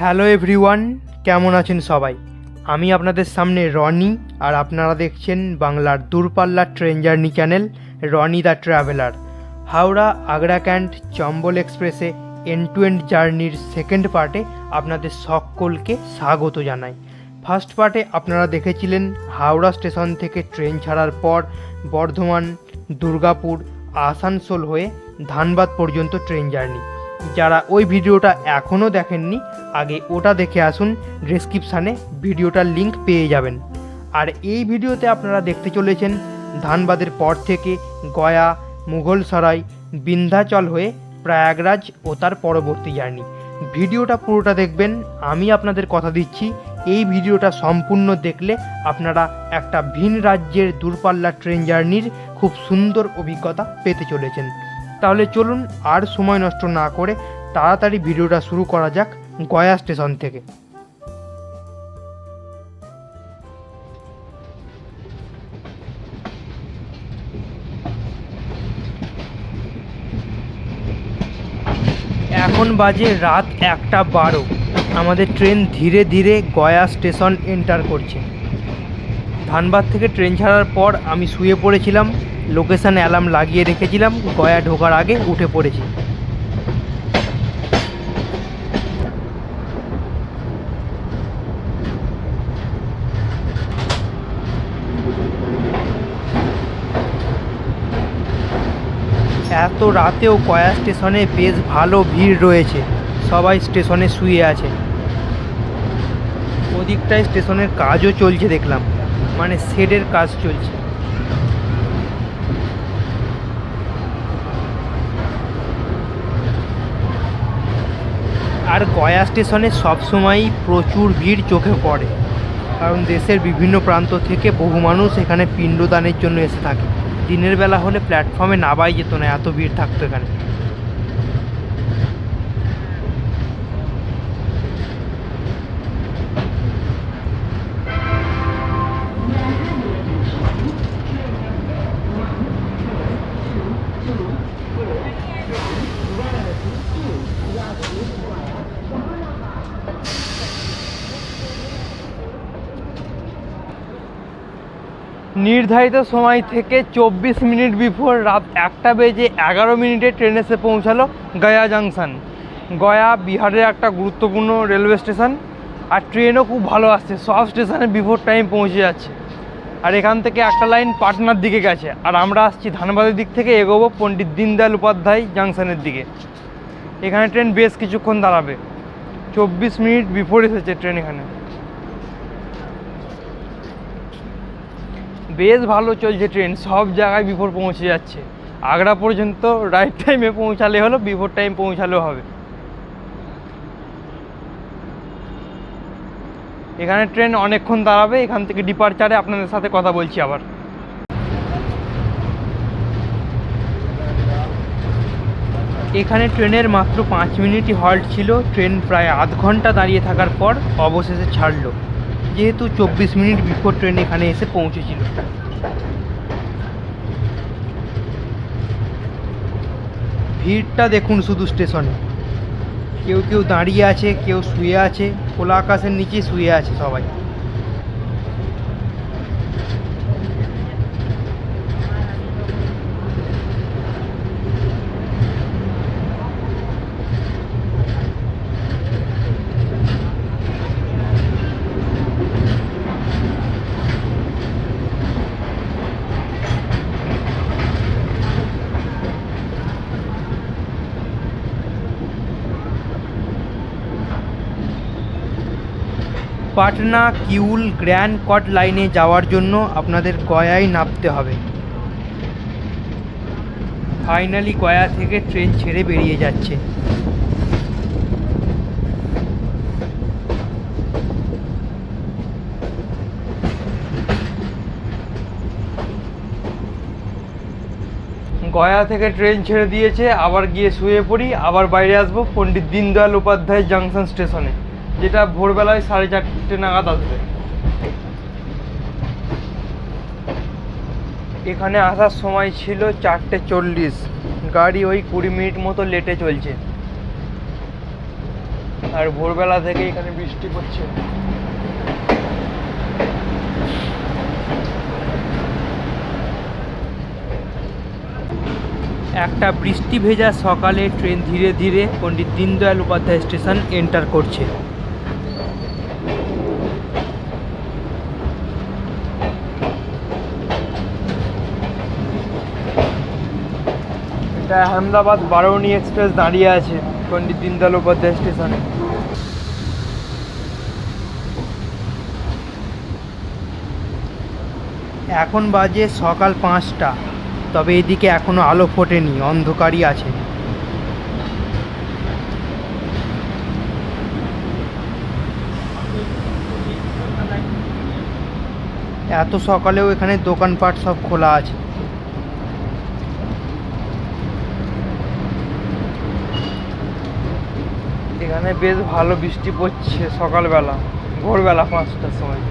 Hello everyone, কেমন আছেন সবাই? আমি আপনাদের সামনে রনি, আর আপনারা দেখছেন বাংলার দূরপাল্লার train journey channel, Rony the traveller. Howrah Agra cantt Chambal এক্সপ্রেসে এন্ড টু এন্ড জার্নির সেকেন্ড পার্টে আপনাদের সকলকে স্বাগত জানাই। ফার্স্ট পার্টে আপনারা দেখেছিলেন হাওড়া স্টেশন থেকে ট্রেন ছাড়ার পর বর্ধমান, দুর্গাপুর, আসানসোল হয়ে ধানবাদ পর্যন্ত ট্রেন জার্নি। যারা ওই ভিডিওটা এখনও দেখেননি, আগে ওটা দেখে আসুন ডেসক্রিপশানে ভিডিওটার লিংক পেয়ে যাবেন। আর এই ভিডিওতে আপনারা দেখতে চলেছেন ধানবাদের পর থেকে গয়া, মুঘলসরাই, বিন্ধ্যাচল হয়ে প্রয়াগরাজ ও তার পরবর্তী জার্নি। ভিডিওটা পুরোটা দেখবেন, আমি আপনাদের কথা দিচ্ছি, এই ভিডিওটা সম্পূর্ণ দেখলে আপনারা একটা ভিন রাজ্যের দূরপাল্লা ট্রেন জার্নির খুব সুন্দর অভিজ্ঞতা পেতে চলেছেন। তাহলে চলুন আর সময় নষ্ট না করে তাড়াতাড়ি ভিডিওটা শুরু করা যাক গয়া স্টেশন থেকে। এখন বাজে রাত একটা বারো। আমাদের ট্রেন ধীরে ধীরে গয়া স্টেশন এন্টার করছে। ধানবাদ থেকে ট্রেন ছাড়ার পর আমি শুয়ে পড়েছিলাম। লোকেশান অ্যালার্ম লাগিয়ে রেখেছিলাম, গয়া ঢোকার আগে উঠে পড়েছি। এত রাতেও গয়া স্টেশনে বেশ ভালো ভিড় রয়েছে। সবাই স্টেশনে শুয়ে আছে। ওদিকটায় স্টেশনের কাজও চলছে দেখলাম। মানে শেডের কাজ চলছে। আর গয়া স্টেশনে সবসময়ই প্রচুর ভিড় চোখে পড়ে। কারণ দেশের বিভিন্ন প্রান্ত থেকে বহু মানুষ এখানে পিণ্ডদানের জন্য এসে থাকে। দিনের বেলা হলে প্ল্যাটফর্মে নামাই যেত না, এত ভিড় থাকতো এখানে। নির্ধারিত সময় থেকে চব্বিশ মিনিট বিফোর রাত একটা বেজে এগারো মিনিটে ট্রেন এসে পৌঁছালো গয়া জাংশন। গয়া বিহারের একটা গুরুত্বপূর্ণ রেলওয়ে স্টেশন। আর ট্রেনও খুব ভালো আসছে, সব স্টেশনে বিফোর টাইম পৌঁছে যাচ্ছে। আর এখান থেকে একটা লাইন পাটনার দিকে গেছে। আর আমরা আসছি ধানবাদের দিক থেকে এগোবো পণ্ডিত দীনদয়াল উপাধ্যায় জাংশনের দিকে। এখানে ট্রেন বেশ কিছুক্ষণ দাঁড়াবে। চব্বিশ মিনিট বিফোর এসেছে ট্রেন এখানে। বেশ ভালো চলছে ট্রেন, সব জায়গায় বিফোর পৌঁছে যাচ্ছে। আগ্রা পর্যন্ত রাইট টাইমে পৌঁছালে হলো বিফোর টাইম পৌঁছালেও হবে। এখানে ট্রেন অনেকক্ষণ দাঁড়াবে, এখান থেকে ডিপারচারে আপনাদের সাথে কথা বলছি আবার। এখানে ট্রেনের মাত্র পাঁচ মিনিটই হল্ট ছিল, ট্রেন প্রায় আধ ঘণ্টা দাঁড়িয়ে থাকার পর অবশেষে ছাড়লো। যেহেতু চব্বিশ মিনিট বিফোর ট্রেন এখানে এসে পৌঁছেছিল। ভিড়টা দেখুন শুধু স্টেশনে। কেউ কেউ দাঁড়িয়ে আছে, কেউ শুয়ে আছে, খোলা আকাশের নিচে শুয়ে আছে সবাই। পাটনা কিউল গ্র্যান্ড কট লাইনে যাওয়ার জন্য আপনাদের গয়ায় নামতে হবে। ফাইনালি গয়া থেকে ট্রেন ছেড়ে বেরিয়ে যাচ্ছে। গয়া থেকে ট্রেন ছেড়ে দিয়েছে, আবার গিয়ে শুয়ে পড়ি, আবার বাইরে আসব, পণ্ডিত দীনদয়াল উপাধ্যায় জাংশন স্টেশনে। যেটা ভোরবেলায় সাড়ে চারটে নাগাদ আসবে। এখানে আসার সময় ছিল চারটে চল্লিশ। গাড়ি ওই কুড়ি মিনিট মতো লেটে চলছে। আর ভোরবেলা থেকে এখানে বৃষ্টি পড়ছে। একটা বৃষ্টি ভেজা সকালে ট্রেন ধীরে ধীরে পণ্ডিত দীনদয়াল উপাধ্যায় স্টেশন এন্টার করছে। এটা আহমেদাবাদ বারৌনি এক্সপ্রেস দাঁড়িয়ে আছে, পণ্ডিত দীনদয়াল উপাধ্যায় স্টেশনে। এখন বাজে সকাল পাঁচটা, তবে এদিকে এখনও আলো ফোটেনি, অন্ধকারই আছে। এত সকালেও এখানে দোকানপাট সব খোলা আছে। এখানে বেশ ভালো বৃষ্টি পড়ছে সকালবেলা, ভোরবেলা পাঁচটার সময়।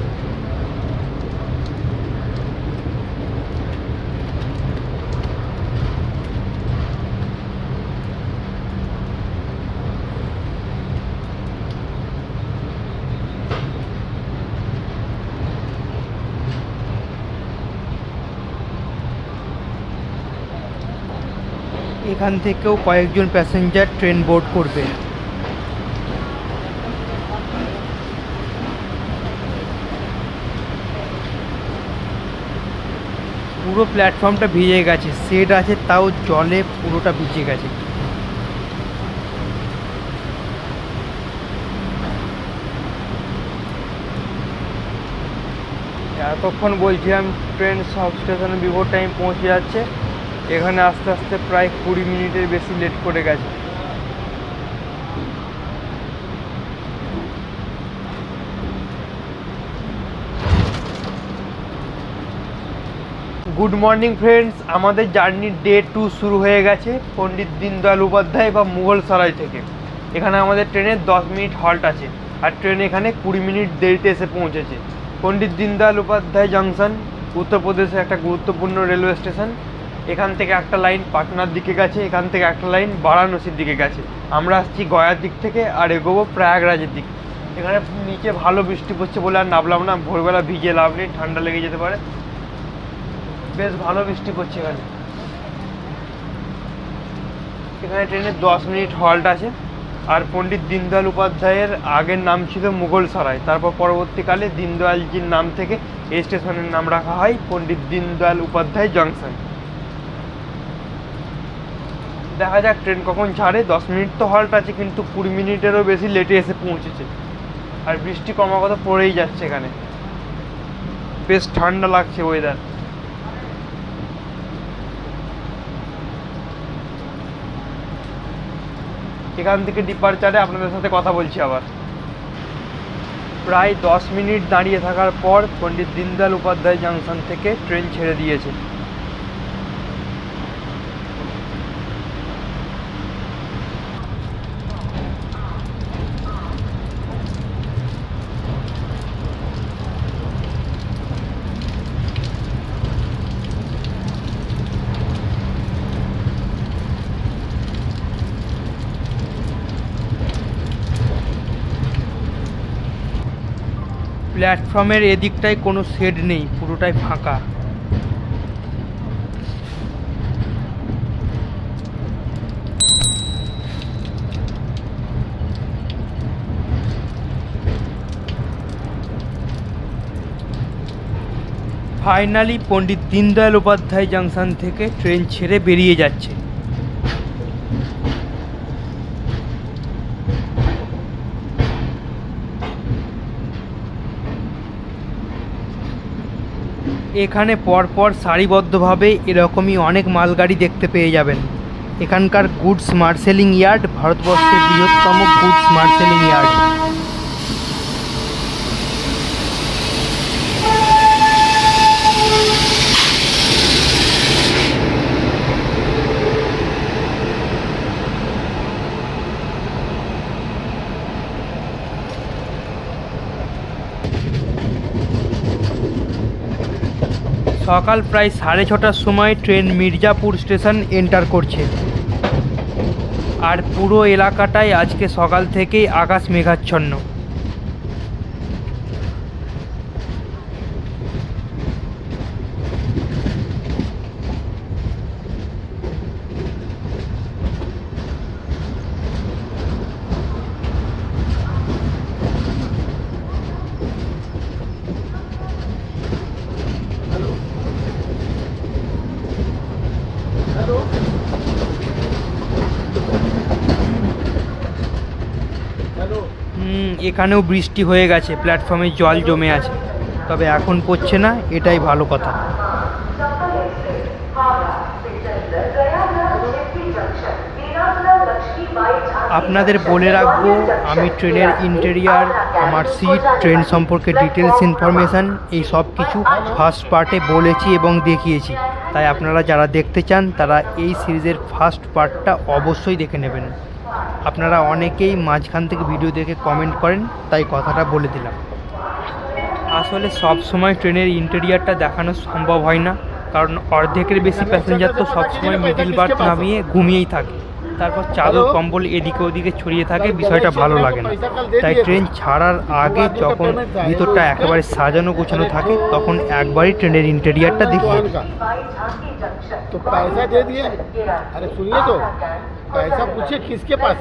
এখান থেকেও কয়েকজন প্যাসেঞ্জার ট্রেন বোর্ড করবে। পুরো প্ল্যাটফর্মটা ভিজে গেছে। সেট আছে, তাও জলে পুরোটা ভিজে গেছে। এতক্ষণ বলছিলাম ট্রেন সব স্টেশনে বিফোর টাইম পৌঁছে যাচ্ছে। এখানে আস্তে আস্তে প্রায় কুড়ি মিনিটের বেশি লেট করে গেছে। গুড মর্নিং ফ্রেন্ডস আমাদের জার্নির ডে টু শুরু হয়ে গেছে পণ্ডিত দীনদয়াল উপাধ্যায় বা মুঘল সরাই থেকে। এখানে আমাদের ট্রেনের দশ মিনিট হল্ট আছে আর ট্রেন এখানে কুড়ি মিনিট দেরিতে এসে পৌঁছেছে। পণ্ডিত দীনদয়াল উপাধ্যায় জংশন উত্তরপ্রদেশের একটা গুরুত্বপূর্ণ রেলওয়ে স্টেশন এখান থেকে একটা লাইন পাটনার দিকে গেছে, এখান থেকে একটা লাইন বারাণসীর দিকে গেছে। আমরা আসছি গয়ার দিক থেকে আর এগোবো প্রয়াগরাজের দিক। এখানে নিচে ভালো বৃষ্টি পড়ছে বলে আর নামলাম না। ভোরবেলা ভিজে লাভ নেই, ঠান্ডা লেগে যেতে পারে। বেশ ভালো বৃষ্টি পড়ছে এখানে। এখানে ট্রেনের দশ মিনিট হল্ট আছে, আর পণ্ডিত দীনদয়াল উপাধ্যায়ের আগের নাম ছিল মুঘল সরাই তারপর পরবর্তীকালে দীনদয়ালজির নাম থেকে এই স্টেশনের নাম রাখা হয় পণ্ডিত দীনদয়াল উপাধ্যায় জংশন। দেখা যাক ট্রেন কখন ছাড়ে। দশ মিনিট তো হল্ট আছে, কিন্তু কুড়ি মিনিটেরও বেশি লেটে এসে পৌঁছেছে। আর বৃষ্টি ক্রমাগত পড়েই যাচ্ছে এখানে। বেশ ঠান্ডা লাগছে ওয়েদার এখান থেকে ডিপারচারে আপনাদের সাথে কথা বলছি আবার। প্রায় দশ মিনিট দাঁড়িয়ে থাকার পর পণ্ডিত দীনদয়াল উপাধ্যায় জাংশন থেকে ট্রেন ছেড়ে দিয়েছে। প্ল্যাটফর্মের এদিকটায় কোনো শেড নেই, পুরোটাই ফাঁকা। ফাইনালি পণ্ডিত দীনদয়াল উপাধ্যায় জাংশন থেকে ট্রেন ছেড়ে বেরিয়ে যাচ্ছে। এখানে পরপর সারিবদ্ধভাবে এরকমই অনেক মালগাড়ি দেখতে পেয়ে যাবেন। এখানকার গুডস মার্সেলিং ইয়ার্ড ভারতবর্ষের বৃহত্তম গুডস মার্সেলিং ইয়ার্ড। সকাল প্রায় সাড়ে ছটার সময় ট্রেন মির্জাপুর স্টেশন এন্টার করছে। আর পুরো এলাকাটাই আজকে সকাল থেকেই আকাশ মেঘাচ্ছন্ন। এখানেও বৃষ্টি হয়ে গেছে প্ল্যাটফর্মে জল জমে আছে। তবে এখন পড়ছে না, এটাই ভালো কথা। আপনাদের বলে রাখব, আমি ট্রেনের ইন্টেরিয়ার আমার সিট ট্রেন সম্পর্কে ডিটেলস ইনফরমেশান এই সব কিছু ফার্স্ট পার্টে বলেছি এবং দেখিয়েছি। তাই আপনারা যারা দেখতে চান, তারা এই সিরিজের ফার্স্ট পার্টটা অবশ্যই দেখে নেবেন। আপনারা অনেকেই মাঝখান থেকে ভিডিও দেখে কমেন্ট করেন, তাই কথাটা বলে দিলাম। আসলে সব সময় ট্রেনের ইন্টেরিয়ারটা দেখানো সম্ভব হয় না, কারণ অর্ধেকের বেশি প্যাসেঞ্জার তো সবসময় মিডিল বার্থ নামিয়ে ঘুমিয়েই থাকে। তারপর চাদর, কম্বল এদিকে ওদিকে ছড়িয়ে থাকে, বিষয়টা ভালো লাগে না। তাই ট্রেন ছাড়ার আগে যখন ভিতরটা একেবারে সাজানো গোছানো থাকে, তখন একবারই ট্রেনের ইন্টেরিয়ারটা দেখি। তো পয়সা দিয়ে দিয়ে, আরে শুনিয়ে তো? पैसा पूछिए, किसके पास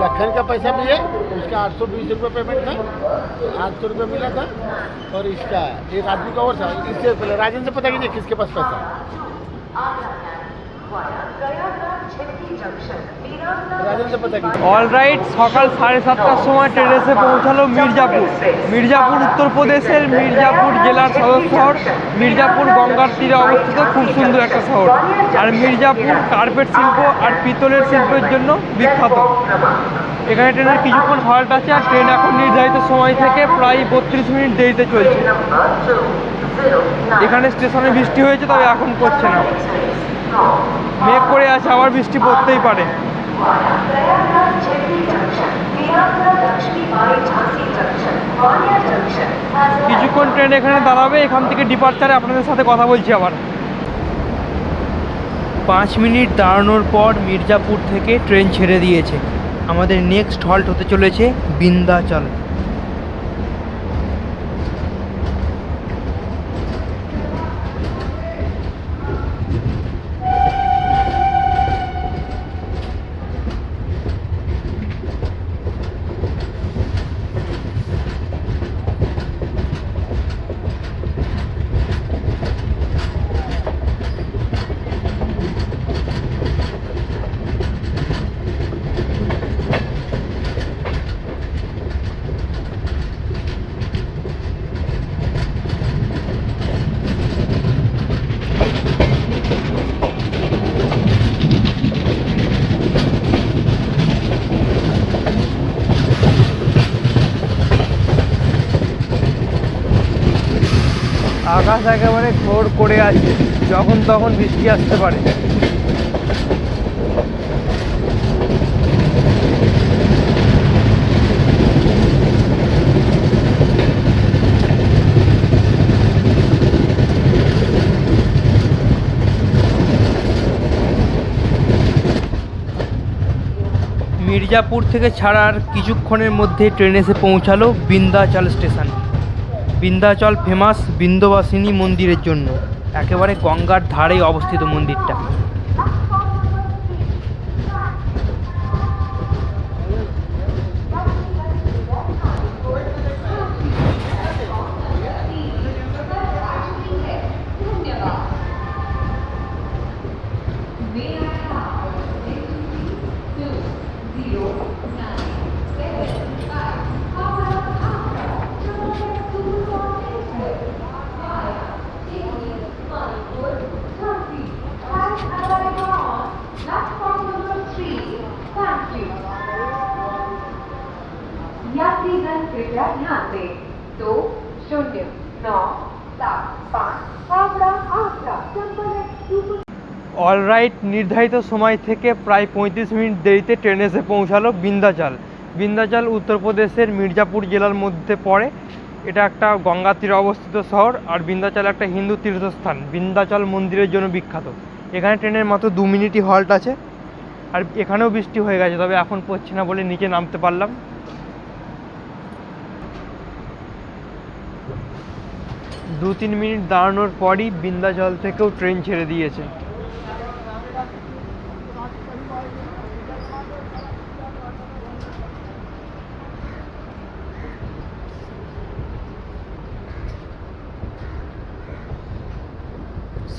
लखन का पैसा भी है, उसका आठ सौ बीस रुपये पेमेंट था, आठ सौ रुपये मिला था, और इसका, एक आदमी का और था, इससे राजन से पता कीजिए किसके पास पैसा অলরাইট সকাল সাড়ে সাতটার সময় ট্রেন এসে পৌঁছালো মির্জাপুর। মির্জাপুর উত্তরপ্রদেশের মির্জাপুর জেলার সদর শহর। মির্জাপুর গঙ্গার তীরে অবস্থিত, খুব সুন্দর একটা শহর। আর মির্জাপুর কার্পেট শিল্প আর পিতলের শিল্পের জন্য বিখ্যাত। এখানে ট্রেনের কিছুক্ষণ হল্ট আছে আর ট্রেন এখন নির্ধারিত সময় থেকে প্রায় বত্রিশ মিনিট দেরিতে চলছে। এখানে স্টেশনে বৃষ্টি হয়েছে, তবে এখন করছে না। মেঘ করে আছে, আবার বৃষ্টি পড়তেই পারে। কিছুক্ষণ ট্রেন এখানে দাঁড়াবে, এখান থেকে ডিপার্চারে আপনাদের সাথে কথা বলছি আবার। পাঁচ মিনিট দাঁড়ানোর পর মির্জাপুর থেকে ট্রেন ছেড়ে দিয়েছে। আমাদের নেক্সট হল্ট হতে চলেছে বিন্দাচল। আকাশ একেবারে ঘোর করে আছে, যখন তখন বৃষ্টি আসতে পারে। মির্জাপুর থেকে ছাড়ার কিছুক্ষণের মধ্যে ট্রেন এসে পৌঁছালো বিন্দাচল স্টেশন। বিন্দাচল ফেমাস বিন্ধ্যবাসিনী মন্দিরের জন্য। একেবারে গঙ্গার ধারেই অবস্থিত মন্দিরটা। নির্ধারিত সময় থেকে প্রায় পঁয়ত্রিশ মিনিট দেরিতে ট্রেন এসে পৌঁছালো বিন্দাচল বিন্দাচল উত্তরপ্রদেশের মির্জাপুর জেলার মধ্যে পড়ে। এটা একটা গঙ্গা তীরে অবস্থিত শহর আর বিন্দাচল একটা হিন্দু তীর্থস্থান। বিন্দাচল মন্দিরের জন্য বিখ্যাত। এখানে ট্রেনের মাত্র দু মিনিটই হল্ট আছে। আর এখানেও বৃষ্টি হয়ে গেছে, তবে এখন পড়ছে না বলে নিচে নামতে পারলাম। দু তিন মিনিট দাঁড়ানোর পরই বিন্ধ্যাচল থেকেও ট্রেন ছেড়ে দিয়েছে।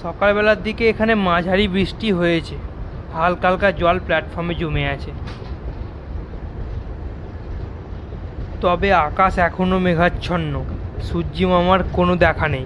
সকালবেলার দিকে এখানে মাঝারি বৃষ্টি হয়েছে। হালকা হালকা জল প্ল্যাটফর্মে জমে আছে। তবে আকাশ এখনও মেঘাচ্ছন্ন। সূর্যি মামার কোনো দেখা নেই।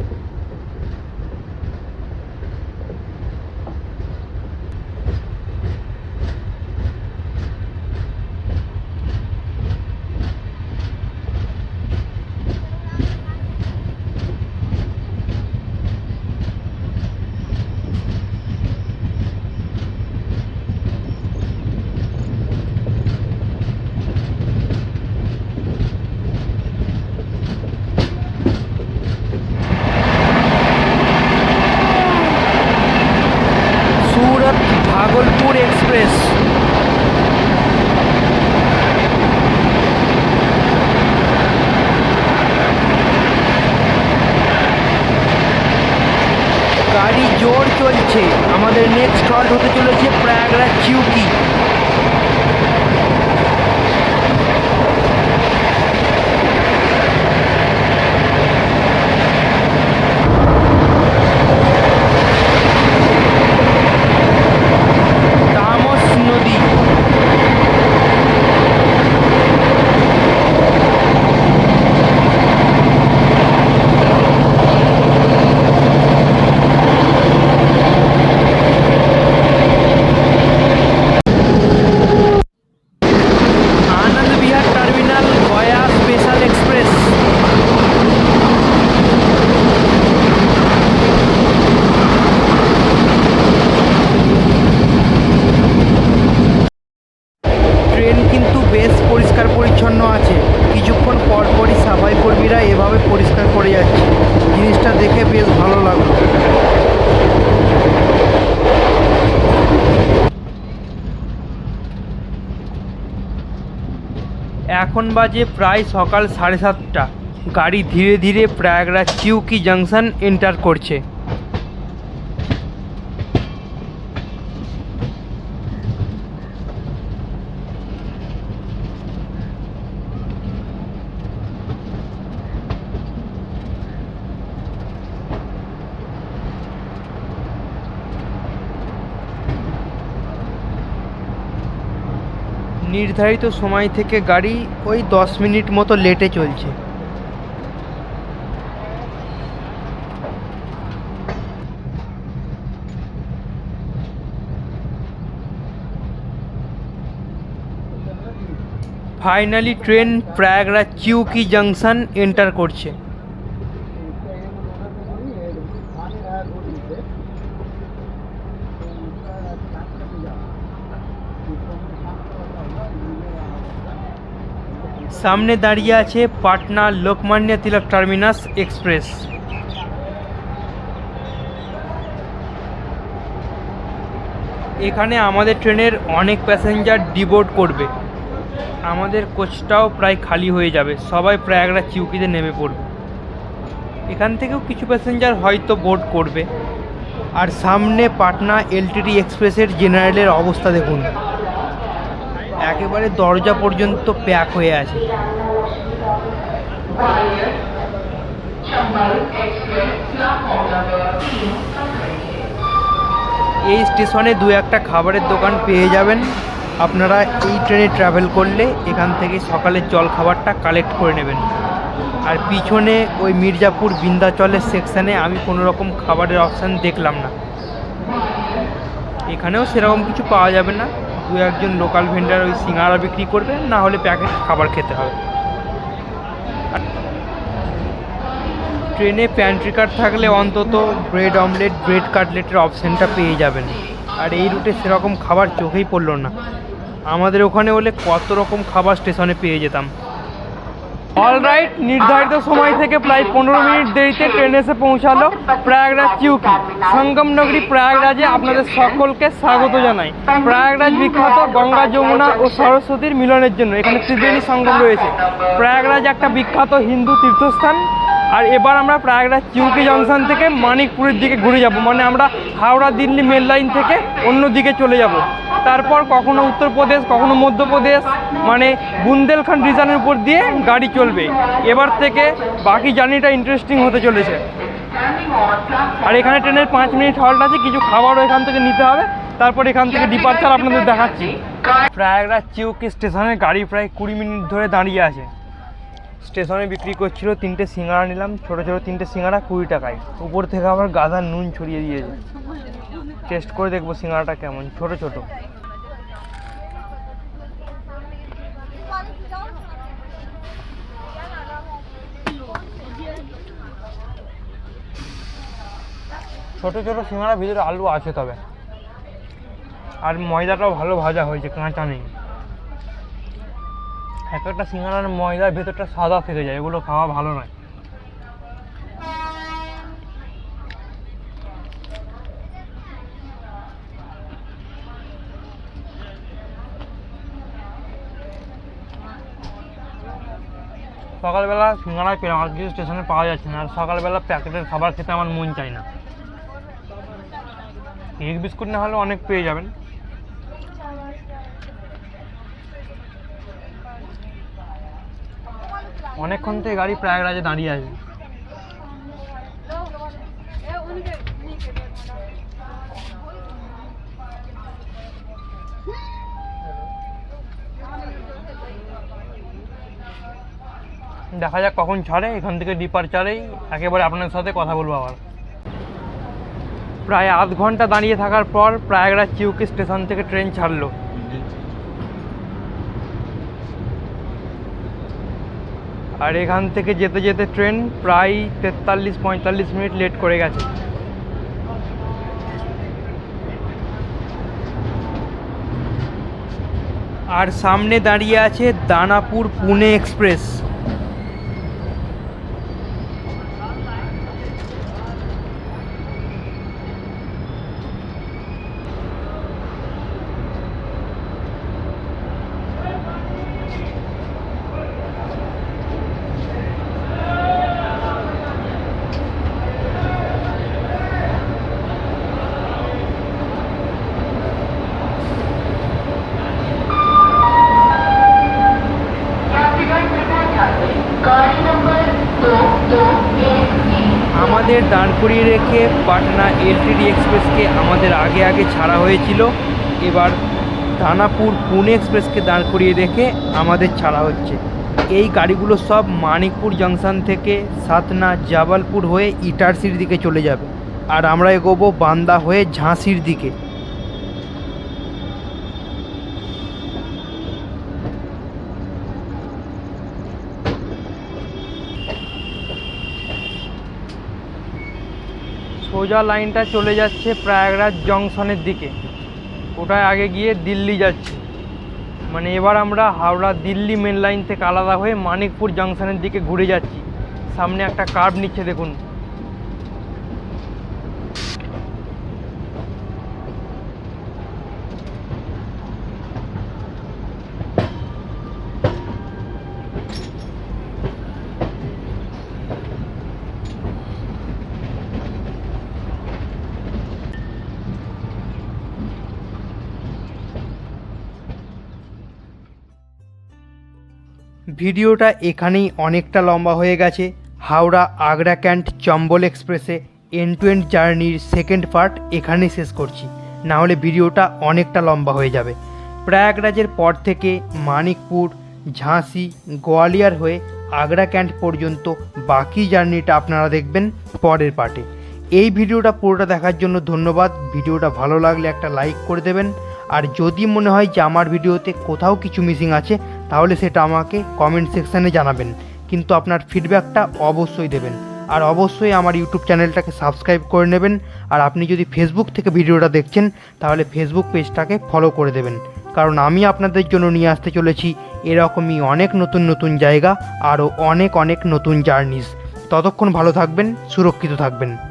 জোর চলছে। আমাদের নেক্সট হল্ট হতে চলেছে প্রয়াগরাজ চিউকি তামস নদী Anand Vihar terminal Gaya special express train কিন্তু বেশ পরিষ্কার পরিচ্ছন্ন আছে কিছুক্ষণ পর পরই সাফাই কর্মীরা এভাবে পরিষ্কার করে যাচ্ছে জিনিসটা দেখে বেশ ভালো লাগল এখন বাজে প্রায় সকাল সাড়ে সাতটা। গাড়ি ধীরে ধীরে প্রয়াগরাজ চিউকি জাংশন এন্টার করছে। নির্ধারিত সময় থেকে গাড়ি ওই দশ মিনিট মতো লেটে চলছে। Finally train Prayagraj Cheoki junction enter করছে। সামনে দাঁড়িয়ে আছে পাটনা লোকমান্য তিলক টার্মিনাস এক্সপ্রেস। এখানে আমাদের ট্রেনের অনেক প্যাসেঞ্জার ডিবোর্ড করবে। আমাদের কোচটাও প্রায় খালি হয়ে যাবে। সবাই প্রয়াগরাজ চিউকিতে নেমে পড়বে। এখান থেকেও কিছু প্যাসেঞ্জার হয়তো বোর্ড করবে। আর সামনে পাটনা এলটিডি এক্সপ্রেসের জেনারেলের অবস্থা দেখুন। একেবারে দরজা পর্যন্ত প্যাক হয়ে আছে। এই স্টেশনে দু একটা খাবারের দোকান পেয়ে যাবেন। আপনারা এই ট্রেনে ট্রাভেল করলে এখান থেকে সকালের জল খাবারটা কালেক্ট করে নেবেন। আর পিছনে ওই মির্জাপুর বিন্দাচলের সেকশানে আমি কোনো রকম খাবারের অপশান দেখলাম না। এখানেও সেরকম কিছু পাওয়া যাবে না। দু একজন লোকাল ভেন্ডার ওই সিঙ্গারা বিক্রি করবে, না হলে প্যাকেট খাবার খেতে হবে। ট্রেনে প্যান্ট্রি কার্ড থাকলে অন্তত ব্রেড অমলেট ব্রেড কাটলেটের অপশানটা পেয়ে যাবেন। আর এই রুটে সেরকম খাবার চোখেই পড়ল না। আমাদের ওখানে হলে কত রকম খাবার স্টেশনে পেয়ে যেতাম। অল রাইট নির্ধারিত সময় থেকে প্রায় পনেরো মিনিট দেরিতে ট্রেন এসে পৌঁছালো প্রয়াগরাজ চিউকি সঙ্গমনগরী প্রয়াগরাজে আপনাদের সকলকে স্বাগত জানাই। প্রয়াগরাজ বিখ্যাত গঙ্গা, যমুনা ও সরস্বতীর মিলনের জন্য এখানে ত্রিবেণী সঙ্গম রয়েছে। প্রয়াগরাজ একটা বিখ্যাত হিন্দু তীর্থস্থান। আর এবার আমরা প্রয়াগরাজ চিউকি জংশন থেকে মানিকপুরের দিকে ঘুরে যাব। মানে আমরা হাওড়া, দিল্লি মেল লাইন থেকে অন্য দিকে চলে যাব। তারপর কখনো উত্তরপ্রদেশ, কখনো মধ্যপ্রদেশ মানে বুন্দেলখণ্ড রিজনের উপর দিয়ে গাড়ি চলবে। এবার থেকে বাকি জার্নিটা ইন্টারেস্টিং হতে চলেছে। আর এখানে ট্রেনের পাঁচ মিনিট হল্ট আছে, কিছু খাবারও এখান থেকে নিতে হবে। তারপর এখান থেকে ডিপার্চার আপনাদের দেখাচ্ছি। প্রয়াগরাজ চিউকি স্টেশনে গাড়ি প্রায় কুড়ি মিনিট ধরে দাঁড়িয়ে আছে। স্টেশনে বিক্রি করছিল তিনটে সিঙ্গারা নিলাম, ছোটো ছোটো তিনটে সিঙ্গারা কুড়ি টাকায়। উপর থেকে আবার গাদার নুন ছড়িয়ে দিয়েছে। টেস্ট করে দেখব সিঙ্গারাটা কেমন, ছোট ছোট। ছোট ছোট সিঙ্গারা ভিতরে আলু আছে তবে। আর ময়দাটাও ভালো ভাজা হয়েছে, কাঁচা নেই। এক একটা সিঙ্গারার ময়দার ভেতরটা সাদা থেকে যায়, এগুলো খাওয়া ভালো নয়। সকালবেলা সিঙ্গারায় পেলাম আর কিছু স্টেশনে পাওয়া যাচ্ছে না, আর সকালবেলা প্যাকেটের খাবার খেতে আমার মন চাই না। এগ বিস্কুট না হলে অনেক পেয়ে যাবেন। অনেকক্ষণ থেকে গাড়ি প্রয়াগরাজে দাঁড়িয়ে আছে। দেখা যাক কখন ছাড়ে, এখান থেকে ডিপার ডিপারচারেই একেবারে আপনার সাথে কথা বলব আবার। প্রায় আধ ঘণ্টা দাঁড়িয়ে থাকার পর প্রয়াগরাজ চিউকি স্টেশন থেকে ট্রেন ছাড়লো। আর এখান থেকে যেতে যেতে ট্রেন প্রায় তেতাল্লিশ পঁয়তাল্লিশ মিনিট লেট করে গেছে। আর সামনে দাঁড়িয়ে আছে দানাপুর পুনে এক্সপ্রেস আমাদের দাঁড় রেখে পাটনা এলটিডি এক্সপ্রেসকে আমাদের আগে আগে ছাড়া হয়েছিল। এবার দানাপুর পুনে এক্সপ্রেসকে দাঁড় করিয়ে রেখে আমাদের ছাড়া হচ্ছে। এই গাড়িগুলো সব মানিকপুর জংশন থেকে সাতনা জাবালপুর হয়ে ইটারসির দিকে চলে যাবে। আর আমরা এগোবো বান্দা হয়ে ঝাঁসির দিকে। সোজা লাইনটা চলে যাচ্ছে প্রয়াগরাজ জংশনের দিকে। ওটায় আগে গিয়ে দিল্লি যাচ্ছে। মানে এবার আমরা হাওড়া দিল্লি মেন লাইন থেকে আলাদা হয়ে মানিকপুর জংশনের দিকে ঘুরে যাচ্ছি। সামনে একটা কার্ভ নিচ্ছে, দেখুন। ভিডিওটা এখানেই অনেকটা লম্বা হয়ে গেছে। হাওড়া আগ্রা ক্যান্ট চম্বল এক্সপ্রেসে এন্ড টু এন্ড জার্নির সেকেন্ড পার্ট এখানেই শেষ করছি। না হলে ভিডিওটা অনেকটা লম্বা হয়ে যাবে। প্রয়াগরাজের পর থেকে মানিকপুর, ঝাঁসি, গোয়ালিয়র হয়ে আগ্রা ক্যান্ট পর্যন্ত বাকি জার্নিটা আপনারা দেখবেন পরের পার্টে। এই ভিডিওটা পুরোটা দেখার জন্য ধন্যবাদ। ভিডিওটা ভালো লাগলে একটা লাইক করে দেবেন। আর যদি মনে হয় যে আমার ভিডিওতে কোথাও কিছু মিসিং আছে তাহলে সেটা আমাকে কমেন্ট সেকশানে জানাবেন। কিন্তু আপনার ফিডব্যাকটা অবশ্যই দেবেন। আর অবশ্যই আমার ইউটিউব চ্যানেলটাকে সাবস্ক্রাইব করে নেবেন। আর আপনি যদি ফেসবুক থেকে ভিডিওটা দেখছেন, তাহলে ফেসবুক পেজটাকে ফলো করে দেবেন। কারণ আমি আপনাদের জন্য নিয়ে আসতে চলেছি এরকমই অনেক নতুন নতুন জায়গা, আরও অনেক অনেক নতুন জার্নিস ততক্ষণ ভালো থাকবেন, সুরক্ষিত থাকবেন।